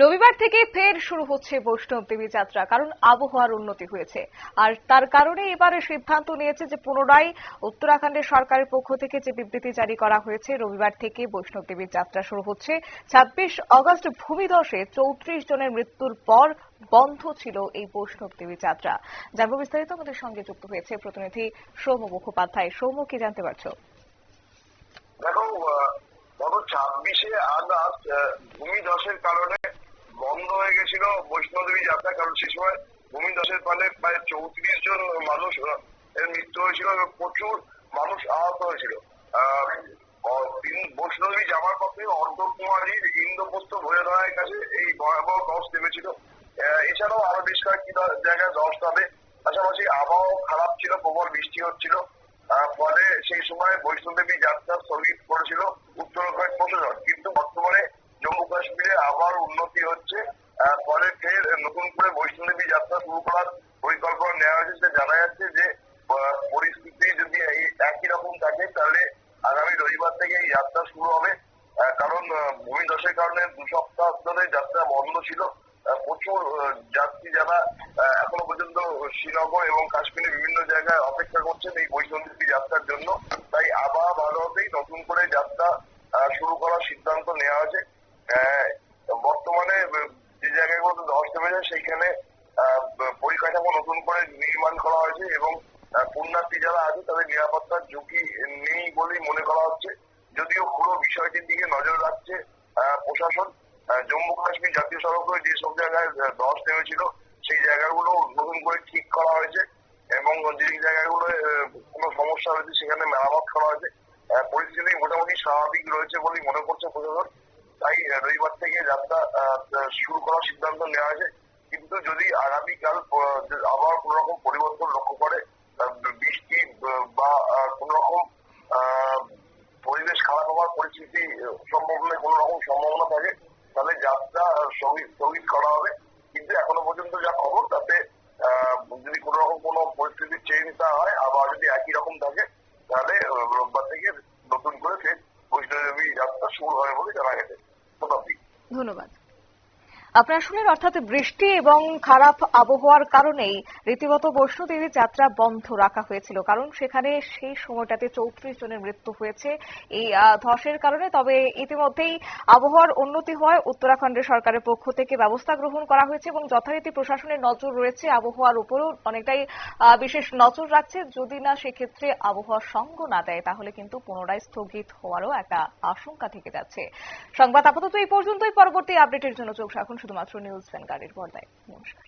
রবিবার থেকে ফের শুরু হচ্ছে বৈষ্ণব দেবী যাত্রা, কারণ আবহাওয়ার উন্নতি হয়েছে। আর তার কারণে এবারে সিদ্ধান্ত নিয়েছে যে পুনরায় উত্তরাখণ্ডের সরকারের পক্ষ থেকে যে বিবৃতি জারি করা হয়েছে, রবিবার থেকে বৈষ্ণব দেবীর যাত্রা শুরু হচ্ছে। ছাব্বিশ অগস্ট ভূমিধসে চৌত্রিশ জনের মৃত্যুর পর বন্ধ ছিল এই বৈষ্ণব দেবী যাত্রা। জানব বিস্তারিত আমাদের সঙ্গে যুক্ত হয়েছে প্রতিনিধি সৌম্য মুখোপাধ্যায়। সৌম্য, কি জানতে পারছ? দেখো গত ছাব্বিশে আগস্ট গেছিল বৈষ্ণোদেবী যাত্রা, কারণ সে সময় ভূমিধসের ফলে প্রায় চৌত্রিশ জন মানুষ এর মৃত্যু হয়েছিল এবং প্রচুর মানুষ আহত হয়েছিল। তিন- বৈষ্ণোদেবী যাওয়ার পথে অর্ধকুমারীর ইন্দ্রপ্রস্থ ভোজনালয়ের কাছে এই ভয়াবহ ধস নেমেছিল। এছাড়াও আরও বেশ কয়েকটি জায়গায় দশ নামে। পাশাপাশি আবহাওয়া খারাপ ছিল, প্রবল বৃষ্টি হচ্ছিল। ফলে সেই সময় বৈষ্ণোদেবী যাত্রা স্থগিত করেছিল উত্তরাখণ্ড প্রশাসন। কিন্তু বর্তমানে কাশ্মীরে আবার উন্নতি হচ্ছে। ফলে ফের নতুন করে বৈষ্ণোদেবী যাত্রা শুরু করার পরিকল্পনা নেওয়া হয়েছে। জানা যাচ্ছে যে পরিস্থিতি যদি একই রকম থাকে তাহলে আগামী রবিবার থেকে এই যাত্রা শুরু হবে। কারণ আহ, ভূমিধসের কারণে দু সপ্তাহ ধরে যাত্রা বন্ধ ছিল। প্রচুর যাত্রী যারা এখনও পর্যন্ত শ্রীনগর এবং কাশ্মীরের বিভিন্ন জায়গায় অপেক্ষা করছেন এই বৈষ্ণবী যাত্রার জন্য। তাই আবহাওয়া ভালো হতেই নতুন করে যাত্রা শুরু করার সিদ্ধান্ত নেওয়া হয়েছে আহ, বর্তমানে আহ, যে নেমেছে সেইখানে পরিকাঠামো নতুন করে নির্মাণ করা হয়েছে এবং পুণ্যার্থী যারা আছে তাদের নিরাপত্তার ঝুঁকি নেই বলেই মনে করা হচ্ছে। যদিও পুরো বিষয়টির দিকে নজর রাখছে প্রশাসন জম্মু কাশ্মীর জাতীয় সড়কে যেসব জায়গায় ধস নেমেছিল, সেই জায়গাগুলো নতুন করে ঠিক করা হয়েছে এবং যে জায়গাগুলো কোনো সমস্যা হয়েছে সেখানে মেরামত করা হয়েছে। পরিস্থিতি মোটামুটি স্বাভাবিক রয়েছে বলেই মনে করছে প্রশাসন। তাই রবিবার থেকে যাত্রা শুরু করার সিদ্ধান্ত নেওয়া হয়েছে। কিন্তু যদি আগামীকাল আবার কোন রকম পরিবর্তন লক্ষ্য করে বৃষ্টি বা কোন রকম পরিবেশ খারাপ হওয়ার পরিস্থিতি আহ, সম্ভব হলে কোন রকম সম্ভাবনা থাকে তাহলে যাত্রা স্থগিত স্থগিত করা হবে। কিন্তু এখনও পর্যন্ত যা খবর তাতে যদি কোন রকম কোনো পরিস্থিতি চেঞ্জ না হয় আবার যদি একই রকম থাকে তাহলে রোববার থেকে নতুন করে ফের বৈষ্ণবী যাত্রা শুরু হবে বলে জানা গেছে। ধন্যবাদ। আপনারা শুনলেন অর্থাৎ বৃষ্টি এবং খারাপ আবহাওয়ার কারণেই রীতিমতো বৈষ্ণোদেবী যাত্রা বন্ধ রাখা হয়েছিল। কারণ সেখানে সেই সময়টাতে চৌত্রিশ জনের মৃত্যু হয়েছে। এই ধসের কারণে তবে ইতিমধ্যেই আবহাওয়ার উন্নতি হওয়ায় উত্তরাখণ্ডের সরকারের পক্ষ থেকে ব্যবস্থা গ্রহণ করা হয়েছে এবং যথারীতি প্রশাসনের নজর রয়েছে আবহাওয়ার উপরও অনেকটাই বিশেষ নজর রাখছে। যদি না সেক্ষেত্রে আবহাওয়ার সঙ্গ না দেয়, তাহলে কিন্তু পুনরায় স্থগিত হওয়ারও একটা আশঙ্কা থেকে যাচ্ছে। সংবাদ আপাতত এই পর্যন্তই। পরবর্তী আপডেটের জন্য চোখ রাখুন। শুধুমাত্র নিউজ ভ্যানগার্ডের পর্দায়। নমস্কার।